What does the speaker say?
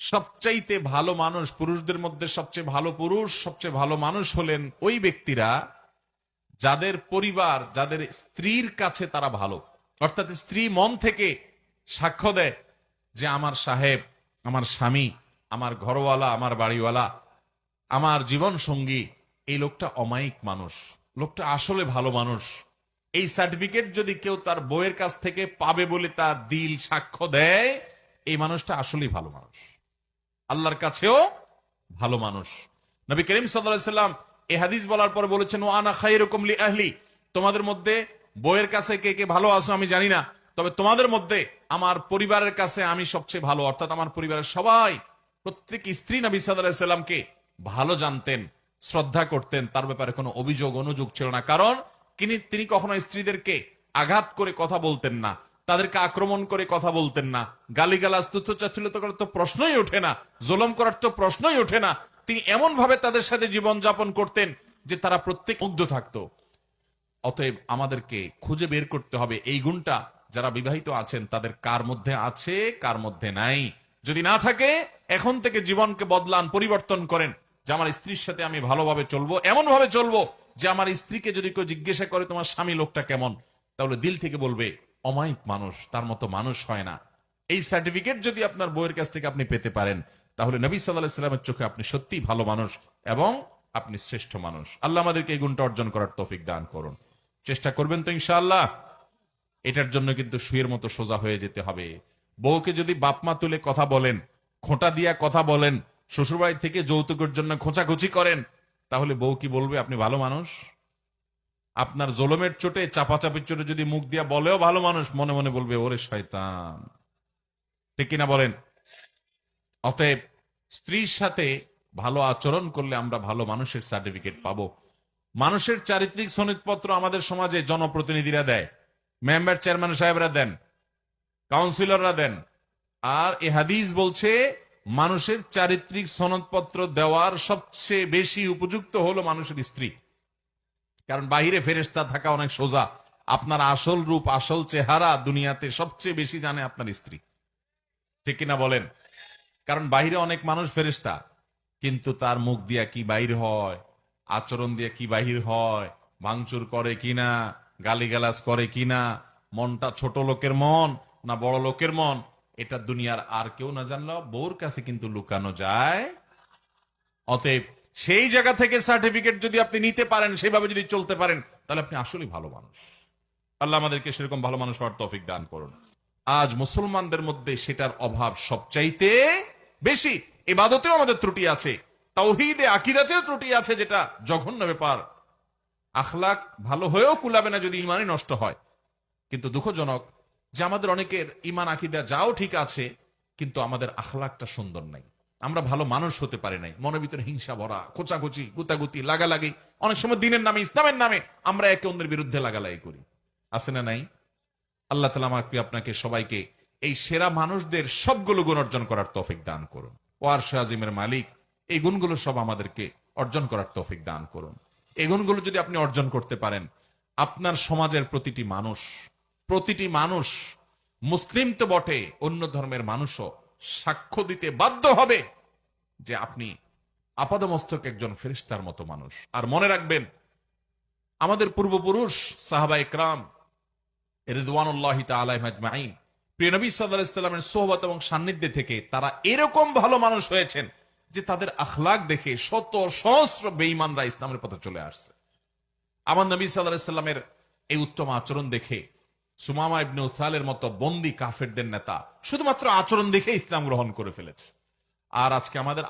সবচাইতে ভালো মানুষ, পুরুষদের মধ্যে সবচেয়ে ভালো পুরুষ, সবচেয়ে ভালো মানুষ হলেন ওই ব্যক্তিরা যাদের পরিবার, যাদের স্ত্রীর কাছে তারা ভালো। অর্থাৎ স্ত্রী মন থেকে সাক্ষ্য দেয় যে আমার সাহেব, আমার স্বামী, আমার ঘরওয়ালা, আমার বাড়িওয়ালা, আমার জীবন সঙ্গী এই লোকটা অমায়িক মানুষ, লোকটা আসলে ভালো মানুষ। এই সার্টিফিকেট যদি কেউ তার বইয়ের কাছ থেকে পাবে বলে তার দিল, সাক্ষ্য দেয়, এই মানুষটা আসলেই ভালো মানুষ। আল্লাহর কাছেও ভালো মানুষ। নবী করিম সাল্লাম এ হাদিস বলার পর বলেছেন ও আনা খাই রকম আহলি। তোমাদের মধ্যে বইয়ের কাছে কে কে ভালো আছো আমি জানি না, তবে তোমাদের মধ্যে আমার পরিবারের কাছে আমি সবচেয়ে ভালো, অর্থাৎ আমার পরিবারের সবাই, প্রত্যেক স্ত্রী নবী সাল্লামকে ভালো জানতেন, শ্রদ্ধা করতেন, তার ব্যাপারে কোনো অভিযোগ, অনুযোগ ছিল না। কারণ তিনি তিনি কখনো স্ত্রীদেরকে আঘাত করে কথা বলতেন না। তাদেরকে আক্রমণ করে কথা বলতেন না। গালিগালাজ, তুচ্ছ চাচ্ছিলতা করার তো প্রশ্নই ওঠে না। জোলম করার তো প্রশ্নই ওঠে না। তিনি এমন ভাবে তাদের সাথে জীবন যাপন করতেন যে তারা প্রত্যেক মুগ্ধ থাকতো। অতএব আমাদেরকে খুঁজে বের করতে হবে। এই গুণটা যারা বিবাহিত আছেন, তাদের কার মধ্যে আছে, কার মধ্যে নাই? যদি না থাকে, এখন থেকে জীবনকে বদলান, পরিবর্তন করেন যে আমার স্ত্রীর সাথে আমি ভালোভাবে চলবো এমন ভাবে চলবো যে আমার স্ত্রীকে যদি কেউ জিজ্ঞাসা করে তোমার স্বামী লোকটা কেমন, তাহলে দিল থেকে বলবে অমায়িক মানুষ, তার মতো মানুষ হয় না। এই সার্টিফিকেট যদি আপনার বইয়ের কাছ থেকে আপনি পেতে পারেন, তাহলে নবী সাল্লাহ সাল্লামের চোখে আপনি সত্যিই ভালো মানুষ এবং আপনি শ্রেষ্ঠ মানুষ। আল্লাহ আমাদেরকে এই গুণটা অর্জন করার তৌফিক দান করুন। চেষ্টা করবেন তো ইনশাআল্লাহ। এটার জন্য কিন্তু শুয়ের মতো সোজা হয়ে যেতে হবে। বউকে যদি বাপমা তুলে কথা বলেন, খোঁটা দিয়া কথা বলেন, শ্বশুরবাড়ি থেকে যৌতুকের জন্য খোঁচাখুচি করেন, তাহলে বউ কি বলবে, আপনি ভালো মানুষ? আপনার জোলমের চোটে, চাপাচাপির চোটে যদি মুখ দিয়া বলেও ভালো মানুষ, মনে মনে বলবে, ওরে শয়তান। ঠিক কিনা বলেন? অতএব স্ত্রীর সাথে ভালো আচরণ করলে আমরা ভালো মানুষের সার্টিফিকেট পাবো। মানুষের চারিত্রিক সনদপত্র আমাদের সমাজে জনপ্রতিনিধিরা দেয়। মেম্বার চেয়ারম্যান সাহেবরা দেন, কাউন্সিলররা দেন। আর এ হাদিস বলছে, মানুষের চারিত্রিক সনদপত্র দেওয়ার সবচেয়ে বেশি উপযুক্ত হলো মানুষের স্ত্রী। কারণ বাহিরে ফেরেস্তা থাকা অনেক সোজা। আপনার আসল রূপ, আসল চেহারা দুনিয়াতে সবচেয়ে বেশি জানে আপনার স্ত্রী। ঠিক কিনা বলেন? কারণ বাহিরে অনেক মানুষ ফেরেস্তা কিন্তু তার মুখ দিয়া কি বাহির হয়, আচরণ দিয়ে কি বাহির হয়, ভাঙচুর করে কিনা, গালিগালাজ করে কিনা, মনটা ছোট লোকের মন না বড় লোকের মন, এটা দুনিয়ার আর কেউ না জানলেও বউর কাছে কিন্তু লুকানো যায়। অতএব সেই জায়গা থেকে সার্টিফিকেট যদি আপনি নিতে পারেন, সেভাবে যদি চলতে পারেন, তাহলে আপনি আসলেই ভালো মানুষ। আল্লাহ আমাদেরকে সেরকম ভালো মানুষ হওয়ার তৌফিক দান করুন। আজ মুসলমানদের মধ্যে সেটার অভাব সবচাইতে বেশি। এবাদতেও আমাদের ত্রুটি আছে, তাওহিদে, আকিদাতেও ত্রুটি আছে যেটা জঘন্য ব্যাপার। আখলাক ভালো হয়েও কুলাবে না যদি ইমানই নষ্ট হয়। কিন্তু দুঃখজনক যে আমাদের অনেকের ইমান, আকিদা যাও ঠিক আছে, কিন্তু আমাদের আখলাকটা সুন্দর নাই। আমরা ভালো মানুষ হতে পারি নাই। মনের ভিতরে হিংসা ভরা কোচাকুচি গুতাগুতি, লাগালাগি। অনেক সময় দিনের নামে, ইসলামের নামে আমরা একে অন্যের বিরুদ্ধে লাগালাগি করি। আছে না নাই? আল্লাহ তালা আমাকে, আপনাকে, সবাইকে এই সেরা মানুষদের সবগুলো গুণ অর্জন করার তৌফিক দান করুন। ওয়ার শাহিমের মালিক, এই গুণগুলো সব আমাদেরকে অর্জন করার তৌফিক দান করুন। এই গুণগুলো যদি আপনি অর্জন করতে পারেন, আপনার সমাজের প্রতিটি মানুষ প্রতিটি মানুষ, মুসলিম তো বটে, অন্য ধর্মের মানুষও সাক্ষ্য দিতে বাধ্য হবে যে আপনি আপাদমস্তক একজন ফেরিস্তার মতো মানুষ। আর মনে রাখবেন, আমাদের পূর্বপুরুষ সাহাবা ইকরাম রিদওয়ানুল্লাহ তালাইন প্রিয় নবী সোহবত এবং সান্নিধ্যে থেকে তারা এরকম ভালো মানুষ হয়েছেন যে তাদের আখলাক দেখে শত সহস্র বেঈমানরা ইসলামের পথে চলে আসছে। আমার নবী সাল্লামের এই উত্তম আচরণ দেখে সুমামা ইবনে উসালের মতো বন্দি কাফেরদের নেতা শুধুমাত্র আচরণ দেখে ইসলাম গ্রহণ করে ফেলেছে। আর আজকে আমাদের